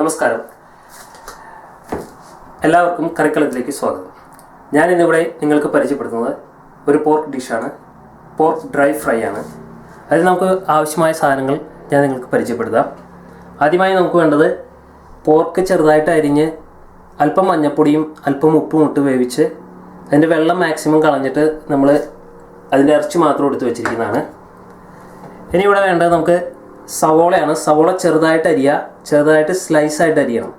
നമസ്കാരം. എല്ലാവർക്കും കറിക്കളത്തിലേക്ക് സ്വാഗതം. ഞാൻ ഇന്നിവിടെ നിങ്ങൾക്ക് പരിചയപ്പെടുത്തുന്നത് ഒരു പോർക്ക് ഡിഷാണ് പോർക്ക് ഡ്രൈ ഫ്രൈ ആണ്. അതിന് നമുക്ക് ആവശ്യമായ സാധനങ്ങൾ ഞാൻ നിങ്ങൾക്ക് പരിചയപ്പെടുത്താം. ആദ്യമായി നമുക്ക് വേണ്ടത് പോർക്ക് ചെറുതായിട്ട് അരിഞ്ഞ് അല്പം മഞ്ഞപ്പൊടിയും അല്പം ഉപ്പും ഇട്ട് വേവിച്ച് അതിന്റെ വെള്ളം മാക്സിമം കളഞ്ഞിട്ട് നമ്മൾ അതിന്റെ ഇറച്ചി മാത്രം എടുത്ത് വെച്ചിരിക്കുന്നതാണ്. ഇനി ഇവിടെ വേണ്ടത് നമുക്ക് സവോളയാണ്. സവോള ചെറുതായിട്ട് അരിയുക ചെറുതായിട്ട് സ്ലൈസ് ആയിട്ട് അരിയണം.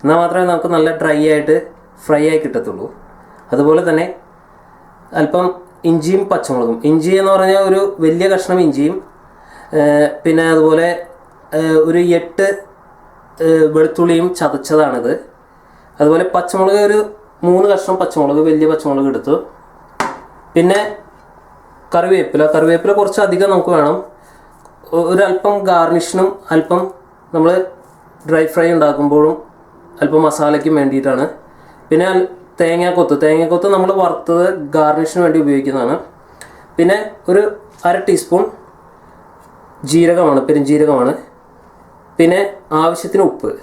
എന്നാൽ മാത്രമേ നമുക്ക് നല്ല ഡ്രൈ ആയിട്ട് ഫ്രൈ ആയി കിട്ടത്തുള്ളൂ. അതുപോലെ തന്നെ അല്പം ഇഞ്ചിയും പച്ചമുളകും. ഇഞ്ചി എന്ന് പറഞ്ഞാൽ ഒരു വലിയ കഷ്ണം ഇഞ്ചിയും പിന്നെ അതുപോലെ ഒരു എട്ട് വെളുത്തുള്ളിയും ചതച്ചതാണിത്. അതുപോലെ പച്ചമുളക് ഒരു മൂന്ന് കഷ്ണം പച്ചമുളക് വലിയ പച്ചമുളക് എടുത്തു. പിന്നെ കറിവേപ്പില. കറിവേപ്പില കുറച്ച് അധികം നമുക്ക് വേണം. ഒരല്പം ഗാർണിഷിനും അല്പം നമ്മൾ ഡ്രൈ ഫ്രൈ ഉണ്ടാക്കുമ്പോഴും അല്പം മസാലയ്ക്കും വേണ്ടിയിട്ടാണ്. പിന്നെ തേങ്ങാക്കൊത്ത്. തേങ്ങാക്കൊത്ത് നമ്മൾ വറുത്തത് ഗാർണിഷിന് വേണ്ടി ഉപയോഗിക്കുന്നതാണ്. പിന്നെ ഒരു അര ടീസ്പൂൺ ജീരകമാണ് പെരുംജീരകമാണ്. പിന്നെ ആവശ്യത്തിന് ഉപ്പ്.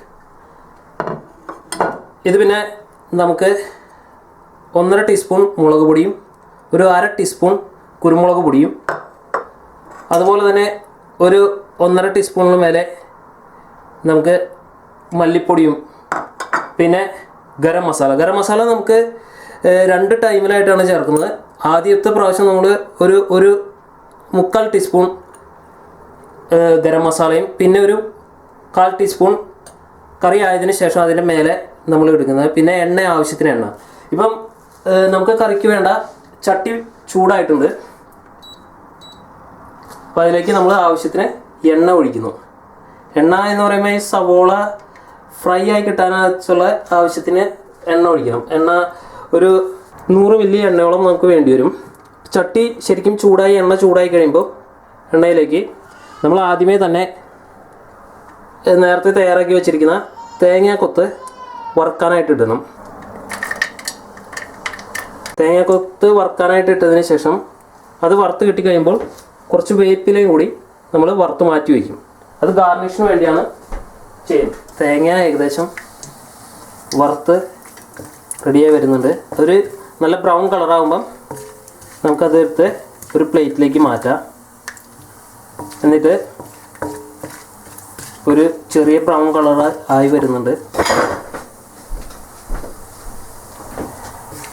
ഇത് പിന്നെ നമുക്ക് ഒന്നര ടീസ്പൂൺ മുളക് പൊടിയും ഒരു അര ടീസ്പൂൺ കുരുമുളക് പൊടിയും. അതുപോലെ തന്നെ ഒരു ഒന്നര ടീസ്പൂണിന് മേലെ നമുക്ക് മല്ലിപ്പൊടിയും പിന്നെ ഗരം മസാല. ഗരം മസാല നമുക്ക് രണ്ട് ടൈമിലായിട്ടാണ് ചേർക്കുന്നത്. ആദ്യത്തെ പ്രാവശ്യം നമ്മൾ ഒരു ഒരു മുക്കാൽ ടീസ്പൂൺ ഗരം മസാലയും പിന്നെ ഒരു കാൽ ടീസ്പൂൺ കറി ആയതിന് ശേഷം അതിന്റെ മേലെ നമ്മൾ എടുക്കുന്നത്. പിന്നെ എണ്ണ ആവശ്യത്തിന് എണ്ണ. ഇപ്പം നമുക്ക് കറിക്ക് വേണ്ട ചട്ടി ചൂടായിട്ടുണ്ട്. അപ്പോൾ അതിലേക്ക് നമ്മൾ ആവശ്യത്തിന് എണ്ണ ഒഴിക്കുന്നു. എണ്ണ എന്ന് പറയുമ്പോൾ ഈ സവോള ഫ്രൈ ആയി കിട്ടാനുള്ള ആവശ്യത്തിന് എണ്ണ ഒഴിക്കണം. എണ്ണ ഒരു നൂറ് മില്ലി എണ്ണയോളം നമുക്ക് വേണ്ടി വരും. ചട്ടി ശരിക്കും ചൂടായി എണ്ണ ചൂടായി കഴിയുമ്പോൾ എണ്ണയിലേക്ക് നമ്മൾ ആദ്യമേ തന്നെ നേരത്തെ തയ്യാറാക്കി വെച്ചിരിക്കുന്ന തേങ്ങാക്കൊത്ത് വറുക്കാനായിട്ട് ഇടണം. തേങ്ങാക്കൊത്ത് വറുക്കാനായിട്ട് ഇട്ടതിന് ശേഷം അത് വറുത്ത് കിട്ടിക്കഴിയുമ്പോൾ കുറച്ച് വേപ്പിലയും കൂടി നമ്മൾ വറുത്ത് മാറ്റി വയ്ക്കും. അത് ഗാർണിഷിന് വേണ്ടിയാണ് ചെയ്യുന്നത്. തേങ്ങ ഏകദേശം വറുത്ത് റെഡിയായി വരുന്നുണ്ട്. ഒരു നല്ല ബ്രൗൺ കളറാകുമ്പം നമുക്കത് എടുത്ത് ഒരു പ്ലേറ്റിലേക്ക് മാറ്റാം. എന്നിട്ട് ഒരു ചെറിയ ബ്രൗൺ കളർ ആയി വരുന്നുണ്ട്.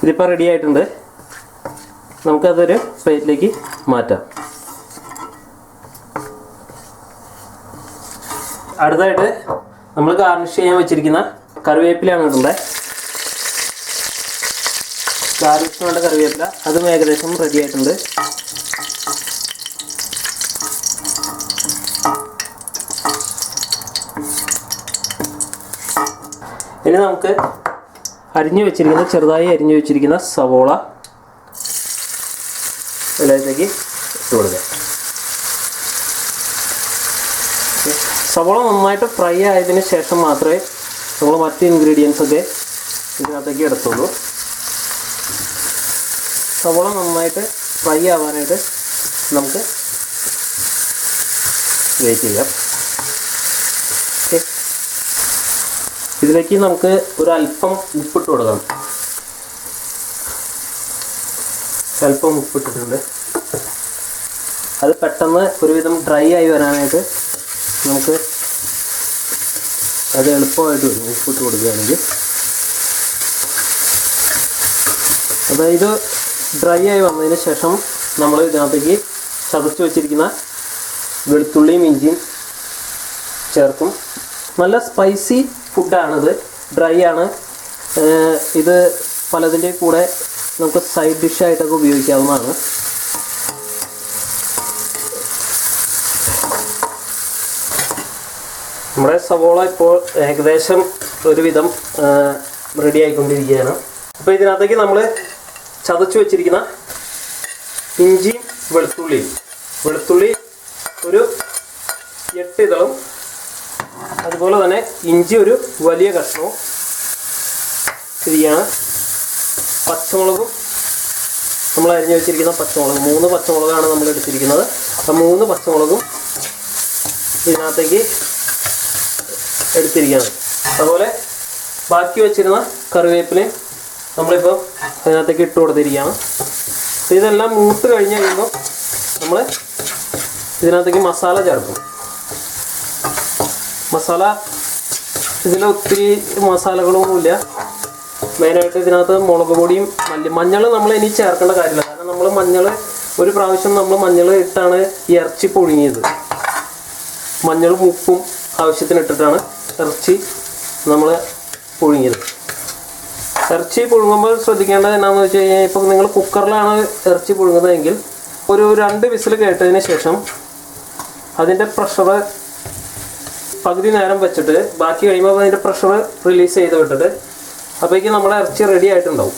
ഇതിപ്പോൾ റെഡി ആയിട്ടുണ്ട്. നമുക്കതൊരു പ്ലേറ്റിലേക്ക് മാറ്റാം. അടുത്തായിട്ട് നമ്മൾ ഗാർണിഷ് ചെയ്യാൻ വെച്ചിരിക്കുന്ന കറിവേപ്പിലയാണ് ഇടേണ്ടത് ഗാർണിഷിന് വേണ്ട കറിവേപ്പില അതും ഏകദേശം റെഡി ആയിട്ടുണ്ട്. ഇനി നമുക്ക് അരിഞ്ഞു വെച്ചിരിക്കുന്ന ചെറുതായി അരിഞ്ഞു വെച്ചിരിക്കുന്ന സവോള ഇതിലേക്ക് ഇട്ട് ഓക്കേ. സവോള നന്നായിട്ട് ഫ്രൈ ആയതിന് ശേഷം മാത്രമേ നമ്മൾ മറ്റ് ഇൻഗ്രീഡിയൻസ് ഒക്കെ ഇതിനകത്തേക്ക് എടുത്തുള്ളൂ. സവോള നന്നായിട്ട് ഫ്രൈ ആവാനായിട്ട് നമുക്ക് വെയിറ്റ് ചെയ്യാം. ഓക്കെ ഇതിലേക്ക് നമുക്ക് ഒരു അല്പം ഉപ്പിട്ട് കൊടുക്കാം അല്പം ഉപ്പിട്ടിട്ടുണ്ട്. അത് പെട്ടെന്ന് ഒരുവിധം ഡ്രൈ ആയി വരാനായിട്ട് നമുക്ക് അത് എളുപ്പമായിട്ട് ഉപ്പിട്ട് കൊടുക്കുകയാണെങ്കിൽ. അപ്പോൾ ഇത് ഡ്രൈ ആയി വന്നതിന് ശേഷം നമ്മൾ ഇതിനകത്തേക്ക് ചതച്ച് വെച്ചിരിക്കുന്ന വെളുത്തുള്ളിയും ഇഞ്ചിയും ചേർക്കും. നല്ല സ്പൈസി ഫുഡാണിത് ഡ്രൈ ആണ്. ഇത് പലതിന്റെ കൂടെ നമുക്ക് സൈഡ് ഡിഷായിട്ടൊക്കെ ഉപയോഗിക്കാവുന്നതാണ്. നമ്മുടെ സവോള ഇപ്പോൾ ഏകദേശം ഒരുവിധം റെഡി ആയിക്കൊണ്ടിരിക്കുകയാണ്. അപ്പോൾ ഇതിനകത്തേക്ക് നമ്മൾ ചതച്ച് വെച്ചിരിക്കുന്ന ഇഞ്ചിയും വെളുത്തുള്ളിയും. വെളുത്തുള്ളി ഒരു എട്ട് ഇതളും. അതുപോലെ തന്നെ ഇഞ്ചി ഒരു വലിയ കഷ്ണവും ശരിയാണ് പച്ചമുളകും നമ്മൾ അരിഞ്ഞു വെച്ചിരിക്കുന്ന പച്ചമുളക് മൂന്ന് പച്ചമുളകാണ് നമ്മൾ എടുത്തിരിക്കുന്നത്. ആ മൂന്ന് പച്ചമുളകും ഇതിനകത്തേക്ക് എടുത്തിരിക്കുകയാണ്. അതുപോലെ ബാക്കി വെച്ചിരുന്ന കറിവേപ്പിലയും നമ്മളിപ്പോൾ അതിനകത്തേക്ക് ഇട്ട് കൊടുത്തിരിക്കുകയാണ്. അപ്പോൾ ഇതെല്ലാം മൂത്ത് കഴിഞ്ഞ് കഴിയുമ്പോൾ നമ്മൾ ഇതിനകത്തേക്ക് മസാല ചേർക്കും. മസാല ഇതിൽ ഒത്തിരി മസാലകളൊന്നുമില്ല. മെയിനായിട്ട് ഇതിനകത്ത് മുളക് പൊടിയും മല്ലി മഞ്ഞൾ നമ്മൾ ഇനി ചേർക്കേണ്ട കാര്യമില്ല. കാരണം നമ്മൾ മഞ്ഞൾ ഒരു പ്രാവശ്യം നമ്മൾ മഞ്ഞൾ ഇട്ടാണ് ഇറച്ചി പൊഴിഞ്ഞത് മഞ്ഞളും ഉപ്പും ആവശ്യത്തിന് ഇട്ടിട്ടാണ് ഇറച്ചി നമ്മൾ പുഴുങ്ങിയത്. ഇറച്ചി പുഴുങ്ങുമ്പോൾ ശ്രദ്ധിക്കേണ്ടത് എന്നാന്ന് വെച്ച് കഴിഞ്ഞാൽ ഇപ്പം നിങ്ങൾ കുക്കറിലാണ് ഇറച്ചി പുഴുങ്ങുന്നതെങ്കിൽ ഒരു രണ്ട് വിസിൽ കേട്ടതിന് ശേഷം അതിന്റെ പ്രഷർ പകുതി നേരം വെച്ചിട്ട് ബാക്കി കഴിയുമ്പോൾ അതിന്റെ പ്രഷർ റിലീസ് ചെയ്ത് വിട്ടിട്ട് അപ്പോഴേക്കും നമ്മുടെ ഇറച്ചി റെഡി ആയിട്ടുണ്ടാവും.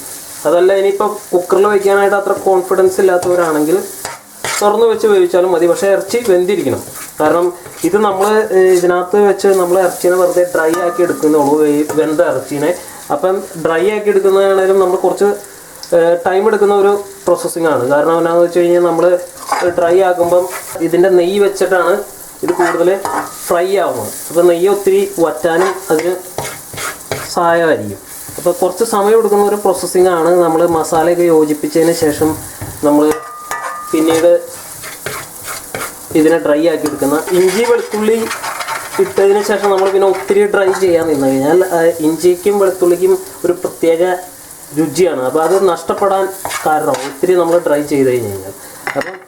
അതല്ല ഇനിയിപ്പോൾ കുക്കറിൽ വയ്ക്കാനായിട്ട് അത്ര കോൺഫിഡൻസ് ഇല്ലാത്തവരാണെങ്കിൽ തുറന്ന് വെച്ച് വേവിച്ചാലും മതി. പക്ഷേ ഇറച്ചി വെന്തിരിക്കണം. കാരണം ഇത് നമ്മൾ ഇതിനകത്ത് വെച്ച് നമ്മൾ ഇറച്ചിനെ വെറുതെ ഡ്രൈ ആക്കി എടുക്കുന്നുള്ളൂ. വെന്ത ഇറച്ചിനെ. അപ്പം ഡ്രൈ ആക്കി എടുക്കുന്നതാണെങ്കിലും നമ്മൾ കുറച്ച് ടൈം എടുക്കുന്ന ഒരു പ്രോസസ്സിംഗ് ആണ്. കാരണം എന്നാന്ന് വെച്ച് കഴിഞ്ഞാൽ നമ്മൾ ഡ്രൈ ആക്കുമ്പം ഇതിന്റെ നെയ്യ് വെച്ചിട്ടാണ് ഇത് കൂടുതൽ ഫ്രൈ ആവുന്നത്. അപ്പോൾ നെയ്യ് ഒത്തിരി വറ്റാനും അതിന് സഹായമായിരിക്കും. അപ്പോൾ കുറച്ച് സമയം എടുക്കുന്ന ഒരു പ്രോസസ്സിംഗ് ആണ് നമ്മൾ മസാലയൊക്കെ യോജിപ്പിച്ചതിന് ശേഷം നമ്മൾ പിന്നീട് ഇതിനെ ഡ്രൈ ആക്കി എടുക്കുന്ന ഇഞ്ചി വെളുത്തുള്ളി ഇട്ടതിന് ശേഷം നമ്മൾ പിന്നെ ഒത്തിരി ഡ്രൈ ചെയ്യാൻ നിന്ന് കഴിഞ്ഞാൽ ഇഞ്ചിക്കും വെളുത്തുള്ളിക്കും ഒരു പ്രത്യേക രുചിയാണ്. അപ്പോൾ അത് നഷ്ടപ്പെടാൻ കാരണം ഒത്തിരി നമ്മൾ ഡ്രൈ ചെയ്ത് കഴിഞ്ഞ് കഴിഞ്ഞാൽ. അപ്പം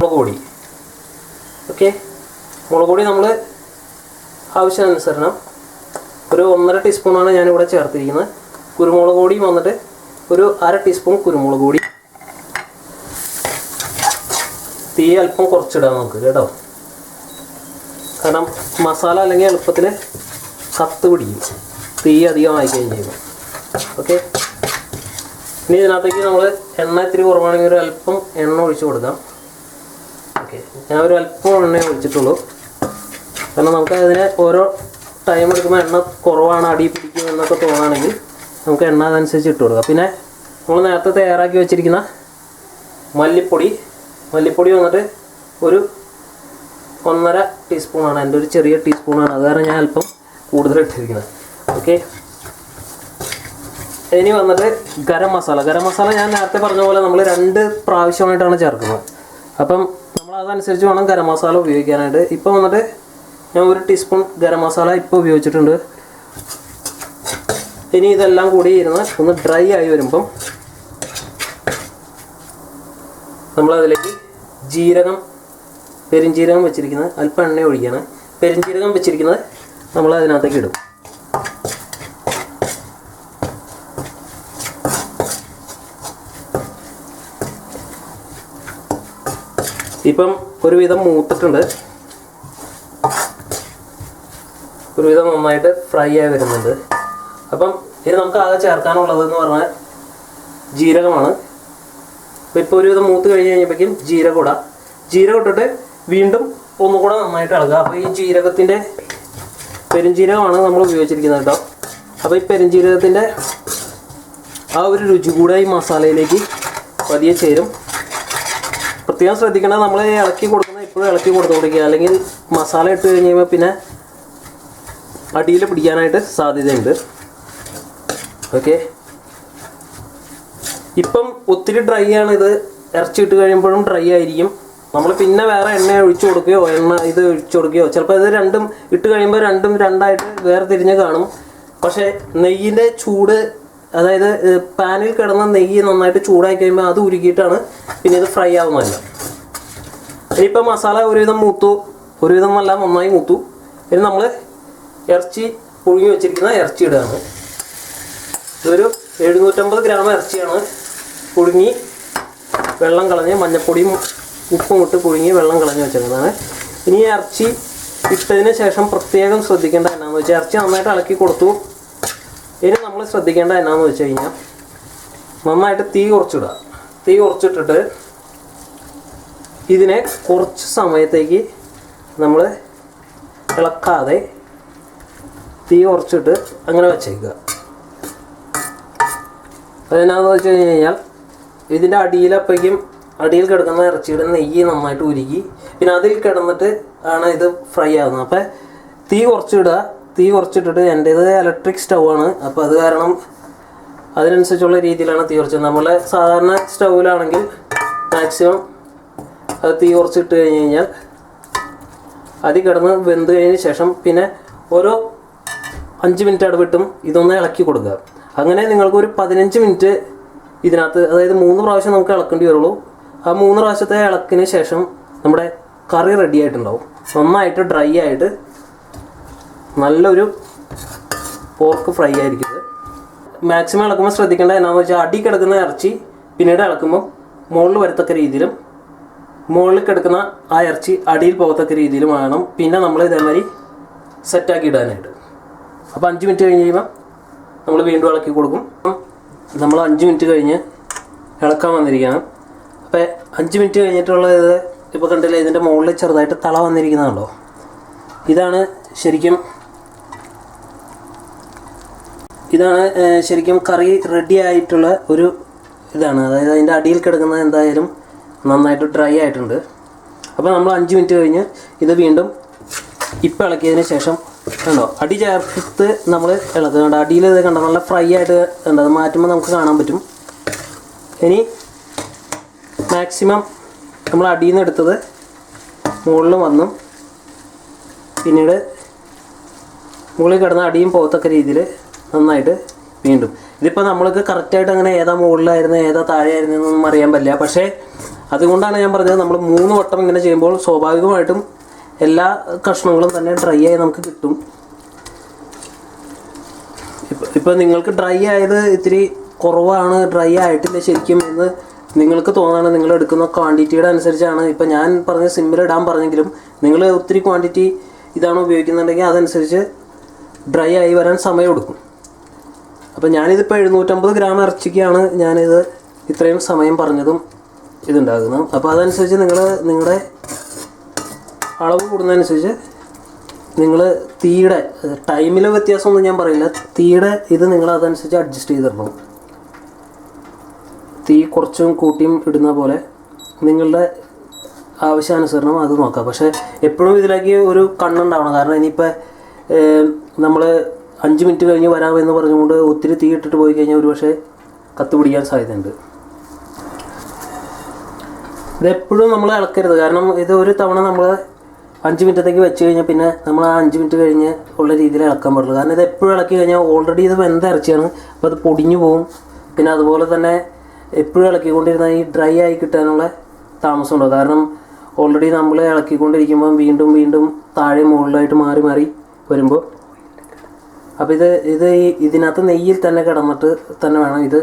മുളക് പൊടി ഓക്കെ മുളക് പൊടി നമ്മൾ ആവശ്യാനുസരണം ഒരു ഒന്നര ടീസ്പൂണാണ് ഞാനിവിടെ ചേർത്തിരിക്കുന്നത്. കുരുമുളക് പൊടിയും വന്നിട്ട് ഒരു അര ടീസ്പൂൺ കുരുമുളക് പൊടി. തീ അല്പം കുറച്ചിടാം നമുക്ക് കേട്ടോ. കാരണം മസാല അല്ലെങ്കിൽ എളുപ്പത്തിൽ കത്ത് പിടിക്കും. തീ അധികമായി കഴിഞ്ഞു ഓക്കെ? ഇനി ഇതിനകത്തേക്ക് നമ്മൾ എണ്ണ ഇത്തിരി കുറവാണെങ്കിൽ ഒരു അല്പം എണ്ണ ഒഴിച്ചു കൊടുക്കാം. ഓക്കെ? ഞാൻ ഒരു അല്പം എണ്ണ ഒഴിച്ചിട്ടുള്ളൂ. കാരണം നമുക്ക് അതിനെ ഓരോ ടൈം എടുക്കുമ്പോൾ എണ്ണ കുറവാണ് അടി പിടിക്കും എന്നൊക്കെ തോന്നുകയാണെങ്കിൽ നമുക്ക് എണ്ണ അതനുസരിച്ച് ഇട്ട് കൊടുക്കാം. പിന്നെ നമ്മൾ നേരത്തെ തയ്യാറാക്കി വെച്ചിരിക്കുന്ന മല്ലിപ്പൊടി മല്ലിപ്പൊടി വന്നിട്ട് ഒരു ഒന്നര ടീസ്പൂണാണ് എന്റെ ഒരു ചെറിയ ടീസ്പൂണാണ്. അത് കാരണം ഞാൻ അല്പം കൂടുതൽ ഇട്ടിരിക്കുന്നത്. ഓക്കെ. ഇനി വന്നിട്ട് ഗരം മസാല. ഗരം മസാല ഞാൻ നേരത്തെ പറഞ്ഞ പോലെ നമ്മൾ രണ്ട് പ്രാവശ്യമായിട്ടാണ് ചേർക്കുന്നത്. അപ്പം നമ്മൾ അതനുസരിച്ച് വേണം ഗരം മസാല ഉപയോഗിക്കാനായിട്ട്. ഇപ്പം വന്നിട്ട് ഞാൻ ഒരു ടീസ്പൂൺ ഗരം മസാല ഇപ്പോൾ ഉപയോഗിച്ചിട്ടുണ്ട്. ഇനി ഇതെല്ലാം കൂടി ഇരുന്ന് ഒന്ന് ഡ്രൈ ആയി വരുമ്പം നമ്മളതിലേക്ക് ജീരകം പെരിഞ്ജീരകം വെച്ചിരിക്കുന്നത് അല്പം എണ്ണ ഒഴിക്കുകയാണ് പെരിഞ്ജീരകം വെച്ചിരിക്കുന്നത് നമ്മൾ അതിനകത്തേക്ക് ഇടും. ഇപ്പം ഒരുവിധം മൂത്തിട്ടുണ്ട്. ഒരുവിധം നന്നായിട്ട് ഫ്രൈ ആയി വരുന്നുണ്ട്. അപ്പം ഇനി നമുക്ക് ആകെ ചേർക്കാനുള്ളത് എന്ന് പറഞ്ഞാൽ ജീരകമാണ്. അപ്പോൾ ഇപ്പോൾ ഒരുവിധം മൂത്ത് കഴിഞ്ഞ് കഴിഞ്ഞപ്പോഴേക്കും ജീരകം ഇടാം ജീരകം ഇട്ടിട്ട് വീണ്ടും ഒന്നുകൂടെ നന്നായിട്ട് ഇളകുക അപ്പോൾ ഈ ജീരകത്തിന്റെ പെരുംജീരകമാണ് നമ്മൾ ഉപയോഗിച്ചിരിക്കുന്നത് കേട്ടോ. അപ്പോൾ ഈ പെരുംജീരകത്തിന്റെ ആ ഒരു രുചി കൂടെ ഈ മസാലയിലേക്ക് പതിയെ ചേരും. പ്രത്യേകം ശ്രദ്ധിക്കേണ്ടത് നമ്മൾ ഇളക്കി കൊടുക്കുന്ന ഇപ്പോഴും ഇളക്കി കൊടുത്തുകൊണ്ടിരിക്കുക അല്ലെങ്കിൽ മസാല ഇട്ട് കഴിഞ്ഞ് കഴിയുമ്പോൾ പിന്നെ അടിയിൽ പിടിക്കാനായിട്ട് സാധ്യതയുണ്ട്. ഓക്കെ ഇപ്പം ഒത്തിരി ഡ്രൈ ആണ് ഇത്. ഇറച്ചി ഇട്ട് കഴിയുമ്പോഴും ഡ്രൈ ആയിരിക്കും. നമ്മൾ പിന്നെ വേറെ എണ്ണ ഒഴിച്ചു കൊടുക്കുകയോ എണ്ണ ഇത് ഒഴിച്ചു കൊടുക്കുകയോ ചിലപ്പോൾ ഇത് രണ്ടും ഇട്ട് കഴിയുമ്പോൾ രണ്ടും രണ്ടായിട്ട് വേറെ തിരിഞ്ഞ് കാണും. പക്ഷേ നെയ്യിന്റെ ചൂട് അതായത് പാനിൽ കിടന്ന നെയ്യ് നന്നായിട്ട് ചൂടായി കഴിയുമ്പോൾ അത് ഉരുക്കിയിട്ടാണ് പിന്നെ ഇത് ഫ്രൈ ആവുന്നതല്ല ഇനിയിപ്പോൾ മസാല ഒരുവിധം മൂത്തു. ഒരുവിധം നല്ല നന്നായി മൂത്തു. ഇനി നമ്മൾ ഇറച്ചി പുഴുങ്ങി വെച്ചിരിക്കുന്ന ഇറച്ചി ഇടുകയാണ്. ഇതൊരു എഴുന്നൂറ്റമ്പത് ഗ്രാം ഇറച്ചിയാണ്. പുഴുങ്ങി വെള്ളം കളഞ്ഞ് മഞ്ഞപ്പൊടിയും ഉപ്പും ഇട്ട് പുഴുങ്ങി വെള്ളം കളഞ്ഞ് വെച്ചിരിക്കുന്നതാണ് ഇനി ഇറച്ചി ഇട്ടതിന് ശേഷം പ്രത്യേകം ശ്രദ്ധിക്കേണ്ട എന്നാന്ന് വെച്ചാൽ ഇറച്ചി നന്നായിട്ട് ഇളക്കി കൊടുത്തു. ഇനി നമ്മൾ ശ്രദ്ധിക്കേണ്ട എന്നാന്ന് വെച്ച് കഴിഞ്ഞാൽ നന്നായിട്ട് തീ കുറച്ചിടുക. തീ കുറച്ചിട്ടിട്ട് ഇതിനെ കുറച്ച് സമയത്തേക്ക് നമ്മൾ ഇളക്കാതെ തീ കുറച്ചിട്ട് അങ്ങനെ വെച്ചേക്കുക. അതെന്നാന്ന് വെച്ച് കഴിഞ്ഞ് കഴിഞ്ഞാൽ ഇതിന്റെ അടിയിലപ്പോഴേക്കും അടിയിൽ കിടക്കുന്ന ഇറച്ചിയുടെ നെയ്യ് നന്നായിട്ട് ഉരുകി പിന്നെ അതിൽ കിടന്നിട്ട് ആണ് ഇത് ഫ്രൈ ആകുന്നത് അപ്പോൾ തീ കുറച്ചിടുക. തീ കുറച്ചിട്ടിട്ട് എന്റേത് ഇലക്ട്രിക് സ്റ്റൗ ആണ്. അപ്പോൾ അത് കാരണം അതിനനുസരിച്ചുള്ള രീതിയിലാണ് തീ കുറച്ചത്. നമ്മളെ സാധാരണ സ്റ്റൗവിലാണെങ്കിൽ മാക്സിമം അത് തീ കുറച്ചിട്ട് കഴിഞ്ഞ് കഴിഞ്ഞാൽ അതിൽ കിടന്ന് വെന്ത് കഴിഞ്ഞ ശേഷം പിന്നെ ഓരോ അഞ്ച് മിനിറ്റ് ഇടവിട്ടും ഇതൊന്ന് ഇളക്കി കൊടുക്കുക. അങ്ങനെ നിങ്ങൾക്ക് ഒരു പതിനഞ്ച് മിനിറ്റ് ഇതിനകത്ത് അതായത് മൂന്ന് പ്രാവശ്യം നമുക്ക് ഇളക്കേണ്ടി വരുള്ളൂ. ആ മൂന്ന് പ്രാവശ്യത്തെ ഇളക്കിന് ശേഷം നമ്മുടെ കറി റെഡി ആയിട്ടുണ്ടാവും. നന്നായിട്ട് ഡ്രൈ ആയിട്ട് നല്ലൊരു പോർക്ക് ഫ്രൈ ആയിരിക്കും മാക്സിമം ഇളക്കുമ്പോൾ ശ്രദ്ധിക്കേണ്ട എന്നാന്ന് വെച്ചാൽ അടി കിടക്കുന്ന ഇറച്ചി പിന്നീട് ഇളക്കുമ്പോൾ മുകളിൽ വരത്തക്ക രീതിയിലും മുകളിൽ കിടക്കുന്ന ആ ഇറച്ചി അടിയിൽ പോകത്തക്ക രീതിയിലും വേണം. പിന്നെ നമ്മൾ ഇതേമാതിരി സെറ്റാക്കി ഇടാനായിട്ട്. അപ്പോൾ അഞ്ച് മിനിറ്റ് കഴിഞ്ഞ് കഴിയുമ്പോൾ നമ്മൾ വീണ്ടും ഇളക്കി കൊടുക്കും. നമ്മൾ അഞ്ച് മിനിറ്റ് കഴിഞ്ഞ് ഇളക്കാൻ വന്നിരിക്കുകയാണ്. അപ്പോൾ അഞ്ച് മിനിറ്റ് കഴിഞ്ഞിട്ടുള്ള ഇത് ഇപ്പോൾ കണ്ടില്ലേ ഇതിന്റെ മുകളിൽ ചെറുതായിട്ട് തള വന്നിരിക്കുന്നതാണല്ലോ. ഇതാണ് ശരിക്കും ഇതാണ് ശരിക്കും കറി റെഡി ആയിട്ടുള്ള ഒരു ഇതാണ്. അതായത് അതിന്റെ അടിയിൽ കിടക്കുന്നത് എന്തായാലും നന്നായിട്ട് ഡ്രൈ ആയിട്ടുണ്ട്. അപ്പോൾ നമ്മൾ അഞ്ച് മിനിറ്റ് കഴിഞ്ഞ് ഇത് വീണ്ടും ഇപ്പം ഇളക്കിയതിന് ശേഷം കണ്ടോ? അടി ചേർത്ത് നമ്മൾ ഇളക്കുന്നുണ്ട് അടിയിൽ ഇത് കണ്ടോ? നല്ല ഫ്രൈ ആയിട്ട് കണ്ടത് മാറ്റുമ്പോൾ നമുക്ക് കാണാൻ പറ്റും. ഇനി മാക്സിമം നമ്മൾ അടിയിൽ നിന്ന് എടുത്തത് മുകളിൽ വന്നു. പിന്നീട് മുകളിൽ കിടന്ന അടിയും പോകത്തക്ക രീതിയിൽ നന്നായിട്ട് വീണ്ടും. ഇതിപ്പോൾ നമ്മൾക്ക് കറക്റ്റായിട്ട് അങ്ങനെ ഏതാ മുകളിലായിരുന്നു ഏതാ താഴെയായിരുന്നു എന്നൊന്നും അറിയാൻ പറ്റില്ല. പക്ഷേ അതുകൊണ്ടാണ് ഞാൻ പറഞ്ഞത് നമ്മൾ മൂന്ന് വട്ടം ഇങ്ങനെ ചെയ്യുമ്പോൾ സ്വാഭാവികമായിട്ടും എല്ലാ കഷ്ണങ്ങളും തന്നെ ഡ്രൈ ആയി നമുക്ക് കിട്ടും. ഇപ്പം നിങ്ങൾക്ക് ഡ്രൈ ആയത് ഇത്തിരി കുറവാണ് ഡ്രൈ ആയിട്ടില്ല ശരിക്കും എന്ന് നിങ്ങൾക്ക് തോന്നുകയാണ് നിങ്ങൾ എടുക്കുന്ന ക്വാണ്ടിറ്റിയുടെ അനുസരിച്ചാണ്. ഇപ്പൊ ഞാൻ പറഞ്ഞ സിമ്മിൽ ഇടാൻ പറഞ്ഞെങ്കിലും നിങ്ങൾ ഒത്തിരി ക്വാണ്ടിറ്റി ഇതാണ് ഉപയോഗിക്കുന്നുണ്ടെങ്കിൽ അതനുസരിച്ച് ഡ്രൈ ആയി വരാൻ സമയം എടുക്കും. അപ്പം ഞാനിതിപ്പോൾ എഴുന്നൂറ്റമ്പത് ഗ്രാം ഇറച്ചിക്കാണ് ഞാനിത് ഇത്രയും സമയം പറഞ്ഞതും ഇതുണ്ടാകുന്നത്. അപ്പോൾ അതനുസരിച്ച് നിങ്ങൾ നിങ്ങളുടെ അളവ് കൂടുന്നതനുസരിച്ച് നിങ്ങൾ തീയുടെ ടൈമിലെ വ്യത്യാസമൊന്നും ഞാൻ പറയില്ല. തീയുടെ ഇത് നിങ്ങൾ അതനുസരിച്ച് അഡ്ജസ്റ്റ് ചെയ്തിടണം തീ കുറച്ചും കൂട്ടിയും ഇടുന്ന പോലെ നിങ്ങളുടെ ആവശ്യാനുസരണം അത് നോക്കുക പക്ഷേ എപ്പോഴും ഇതിലേക്ക് ഒരു കണ്ണുണ്ടാവണം. കാരണം ഇനിയിപ്പോൾ നമ്മൾ അഞ്ച് മിനിറ്റ് കഴിഞ്ഞ് വരാമെന്ന് പറഞ്ഞുകൊണ്ട് ഒത്തിരി തീ ഇട്ടിട്ട് പോയി കഴിഞ്ഞാൽ ഒരു പക്ഷേ കത്ത് പിടിക്കാൻ സാധ്യതയുണ്ട്. ഇതെപ്പോഴും നമ്മൾ ഇളക്കരുത് കാരണം ഇത് ഒരു തവണ നമ്മൾ അഞ്ച് മിനിറ്റത്തേക്ക് വെച്ച് കഴിഞ്ഞാൽ പിന്നെ നമ്മൾ ആ അഞ്ച് മിനിറ്റ് കഴിഞ്ഞ് ഉള്ള രീതിയിൽ ഇളക്കാൻ പാടുള്ളൂ. കാരണം ഇത് എപ്പോഴും ഇളക്കി കഴിഞ്ഞാൽ ഓൾറെഡി ഇത് വെന്ത ഇറച്ചിയാണ്. അപ്പോൾ അത് പൊടിഞ്ഞു പോകും പിന്നെ അതുപോലെ തന്നെ എപ്പോഴും ഇളക്കിക്കൊണ്ടിരുന്നാൽ ഈ ഡ്രൈ ആയി കിട്ടാനുള്ള താമസമുണ്ടോ കാരണം ഓൾറെഡി നമ്മൾ ഇളക്കിക്കൊണ്ടിരിക്കുമ്പോൾ വീണ്ടും വീണ്ടും താഴെ മുകളിലായിട്ട് മാറി മാറി വരുമ്പോൾ അപ്പോൾ ഇത് ഇത് ഈ ഇതിനകത്ത് നെയ്യിൽ തന്നെ കിടന്നിട്ട് തന്നെ വേണം ഇത്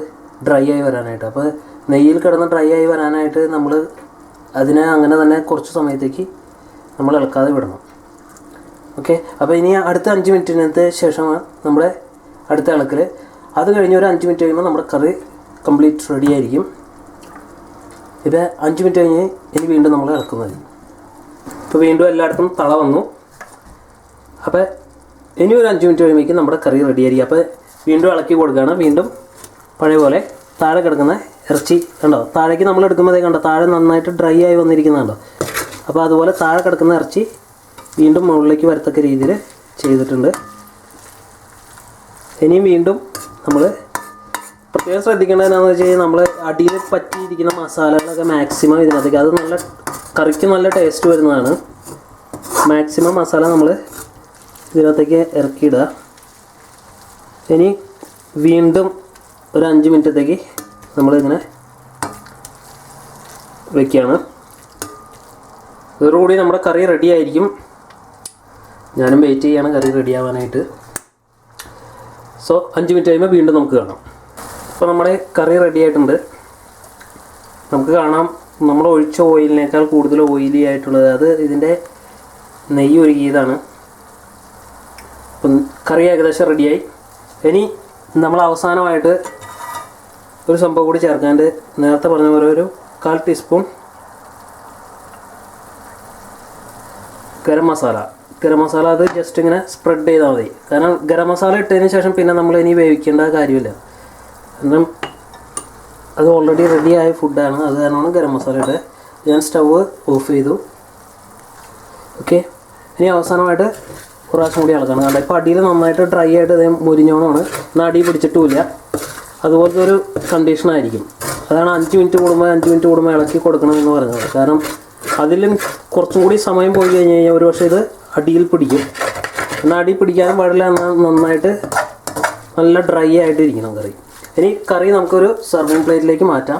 ഡ്രൈ ആയി വരാനായിട്ട്. അപ്പോൾ നെയ്യിൽ കിടന്ന് ഡ്രൈ ആയി വരാനായിട്ട് നമ്മൾ അതിനെ അങ്ങനെ തന്നെ കുറച്ച് സമയത്തേക്ക് നമ്മൾ ഇളക്കാതെ വിടണം. ഓക്കെ അപ്പോൾ ഇനി അടുത്ത അഞ്ച് മിനിറ്റിനകത്ത് ശേഷമാണ് നമ്മുടെ അടുത്ത ഇളക്കൽ അത് കഴിഞ്ഞ് ഒരു അഞ്ച് മിനിറ്റ് കഴിയുമ്പോൾ നമ്മുടെ കറി കംപ്ലീറ്റ് റെഡി ആയിരിക്കും. ഇപ്പോൾ അഞ്ച് മിനിറ്റ് കഴിഞ്ഞ് ഇനി വീണ്ടും നമ്മൾ ഇളക്കുന്നത് ഇപ്പോൾ വീണ്ടും എല്ലായിടത്തും തള വന്നു. അപ്പോൾ ഇനി ഒരു അഞ്ച് മിനിറ്റ് കഴിയുമ്പോഴേക്കും നമ്മുടെ കറി റെഡി ആയിരിക്കും. അപ്പോൾ വീണ്ടും ഇളക്കി കൊടുക്കുകയാണ്. വീണ്ടും പഴയ പോലെ താഴെ കിടക്കുന്ന ഇറച്ചി കണ്ടോ? താഴേക്ക് നമ്മൾ എടുക്കുമ്പോഴേ കണ്ടോ? താഴെ നന്നായിട്ട് ഡ്രൈ ആയി വന്നിരിക്കുന്നുണ്ടോ അപ്പോൾ അതുപോലെ താഴെ കിടക്കുന്ന ഇറച്ചി വീണ്ടും മുകളിലേക്ക് വരത്തക്ക രീതിയിൽ ചെയ്തിട്ടുണ്ട്. ഇനിയും വീണ്ടും നമ്മൾ പ്രത്യേകം ശ്രദ്ധിക്കേണ്ടത് എന്താണെന്ന് വെച്ച് കഴിഞ്ഞാൽ നമ്മൾ അടിയിൽ പറ്റിയിരിക്കുന്ന മസാലകളൊക്കെ മാക്സിമം ഇതിനകത്തേക്ക് അത് നല്ല കറിക്ക് നല്ല ടേസ്റ്റ് വരുന്നതാണ്. മാക്സിമം മസാല നമ്മൾ ഇതിനകത്തേക്ക് ഇറക്കിയിടുക. ഇനി വീണ്ടും ഒരു അഞ്ച് മിനിറ്റത്തേക്ക് നമ്മളിങ്ങനെ വെക്കുകയാണ്. ഇതോടുകൂടി നമ്മുടെ കറി റെഡി ആയിരിക്കും. ഞാനും വെയിറ്റ് ചെയ്യാണ് കറി റെഡി ആവാനായിട്ട്. സോ അഞ്ച് മിനിറ്റ് കഴിയുമ്പോൾ വീണ്ടും നമുക്ക് കാണാം. അപ്പോൾ നമ്മുടെ കറി റെഡി ആയിട്ടുണ്ട്. നമുക്ക് കാണാം നമ്മൾ ഒഴിച്ച ഓയിലിനേക്കാൾ കൂടുതൽ ഓയിലി ആയിട്ടുള്ളത്. അത് ഇതിന്റെ നെയ്യ് ഒരുക്കിയതാണ് അപ്പം കറി ഏകദേശം റെഡിയായി ഇനി നമ്മൾ അവസാനമായിട്ട് ഒരു സംഭവം കൂടി ചേർക്കാണ്ട് നേരത്തെ പറഞ്ഞ പോലെ ഒരു കാൽ ടീസ്പൂൺ ഗരം മസാല. ഗരം മസാല അത് ജസ്റ്റ് ഇങ്ങനെ സ്പ്രെഡ് ചെയ്താൽ മതി. കാരണം ഗരം മസാല ഇട്ടതിന് ശേഷം പിന്നെ നമ്മൾ ഇനി വേവിക്കേണ്ട കാര്യമില്ല. കാരണം അത് ഓൾറെഡി റെഡിയായ ഫുഡാണ് അത് കാരണമാണ് ഗരം മസാല ഇട്ടത്. ഞാൻ സ്റ്റവ് ഓഫ് ചെയ്തു. ഓക്കെ ഇനി അവസാനമായിട്ട് പ്രാവശ്യം കൂടി ഇളക്കണം. കാരണം ഇപ്പോൾ അടിയിൽ നന്നായിട്ട് ഡ്രൈ ആയിട്ട് അതേ മുരിഞ്ഞോണമാണ് എന്നാൽ അടി പിടിച്ചിട്ടുമില്ല. അതുപോലത്തെ ഒരു കണ്ടീഷനായിരിക്കും അതാണ് അഞ്ച് മിനിറ്റ് കൂടുമ്പോൾ അഞ്ച് മിനിറ്റ് കൂടുമ്പോൾ ഇളക്കി കൊടുക്കണമെന്ന് പറഞ്ഞത്. കാരണം അതിലും കുറച്ചും കൂടി സമയം പോയി കഴിഞ്ഞ് കഴിഞ്ഞാൽ ഒരു പക്ഷേ ഇത് അടിയിൽ പിടിക്കും. എന്നാൽ അടി പിടിക്കാനും പാടില്ല എന്നാൽ നന്നായിട്ട് നല്ല ഡ്രൈ ആയിട്ടിരിക്കണം കറി. ഇനി കറി നമുക്കൊരു സർവിങ് പ്ലേറ്റിലേക്ക് മാറ്റാം.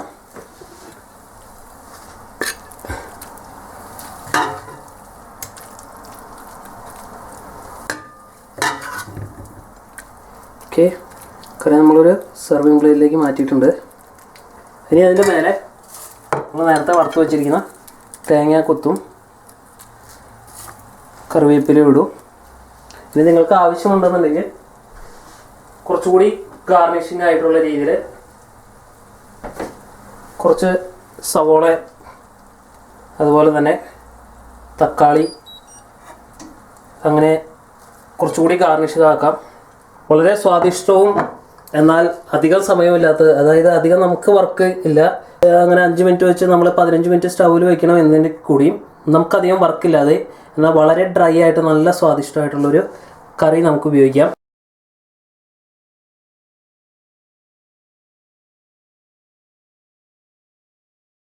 ഓക്കെ കറി നമ്മളൊരു സർവിങ് പ്ലേറ്റിലേക്ക് മാറ്റിയിട്ടുണ്ട്. ഇനി അതിന്റെ മേലെ നമ്മൾ നേരത്തെ വറുത്ത് വെച്ചിരിക്കുന്ന തേങ്ങ കൊത്തും. കറിവേപ്പില ഇടും. ഇനി നിങ്ങൾക്ക് ആവശ്യമുണ്ടെന്നുണ്ടെങ്കിൽ കുറച്ചുകൂടി ഗാർണിഷിംഗ് ആയിട്ടുള്ള രീതിയിൽ കുറച്ച് സവോള അതുപോലെ തന്നെ തക്കാളി അങ്ങനെ കുറച്ചുകൂടി ഗാർണിഷ് ആക്കാം വളരെ സ്വാദിഷ്ടവും എന്നാൽ അധികം സമയമില്ലാത്ത അതായത് അധികം നമുക്ക് വർക്ക് ഇല്ല. അങ്ങനെ അഞ്ച് മിനിറ്റ് വെച്ച് നമ്മൾ പതിനഞ്ച് മിനിറ്റ് സ്റ്റൗവിൽ വെക്കണം എന്നതിന്റെ കൂടിയും നമുക്കധികം വർക്കില്ലാതെ എന്നാൽ വളരെ ഡ്രൈ ആയിട്ട് നല്ല സ്വാദിഷ്ടമായിട്ടുള്ളൊരു കറി നമുക്ക് ഉപയോഗിക്കാം